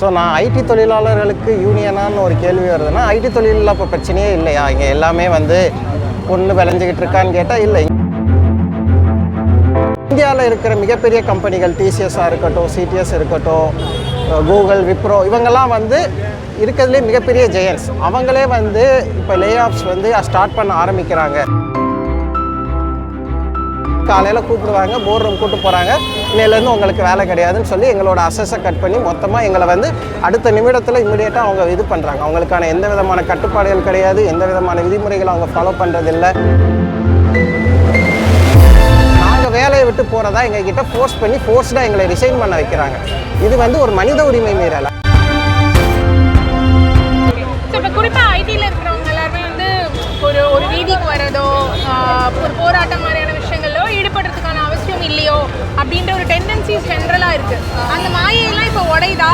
So நான் ID தொழிலாளர்களுக்கு யூனியனான்னு ஒரு கேள்வி வருதுன்னா ஐடி தொழிலில் இப்போ பிரச்சனையே இல்லையா? இங்கே எல்லாமே வந்து பொண்ணு விளைஞ்சிக்கிட்டு இருக்கான்னு கேட்டால் இல்லை. இந்தியாவில் இருக்கிற மிகப்பெரிய கம்பெனிகள் டிசிஎஸ்ஸாக இருக்கட்டும் சிடிஎஸ் இருக்கட்டும் கூகுள் விப்ரோ இவங்கெல்லாம் வந்து இருக்கிறதுலே மிகப்பெரிய ஜெயன்ஸ் அவங்களே வந்து இப்போ லே ஆஃப்ஸ் வந்து ஸ்டார்ட் பண்ண ஆரம்பிக்கிறாங்க. காலையில் கூப்பிடுவாங்க போர் ரூம் கூப்பிட்டு போகிறாங்க இன்னையிலேருந்து உங்களுக்கு வேலை கிடையாதுன்னு சொல்லி எங்களோட அசஸை கட் பண்ணி மொத்தமாக எங்களை வந்து அடுத்த நிமிடத்தில் இமிடியேட்டாக அவங்க இது பண்ணுறாங்க அவங்களுக்கான எந்த விதமான கட்டுப்பாடுகள் கிடையாது எந்த விதமான விதிமுறைகளை அவங்க ஃபாலோ பண்ணுறதில்ல நாங்கள் வேலையை விட்டு போகிறதா எங்ககிட்ட ஃபோர்ஸ் பண்ணி ஃபோர்ஸ்டாக எங்களை ரிசைன் பண்ண வைக்கிறாங்க. இது வந்து ஒரு மனித உரிமை மீறலை. குறிப்பாக ஐடியில் இருக்கிறவங்க எல்லாருமே வந்து ஒரு ஒரு வீதிக்கு வரதோ ஒரு போராட்டம் அவசியம் ஜென்ரலாக இருக்குது அந்த மாயையெல்லாம் இப்போ உடையுதா?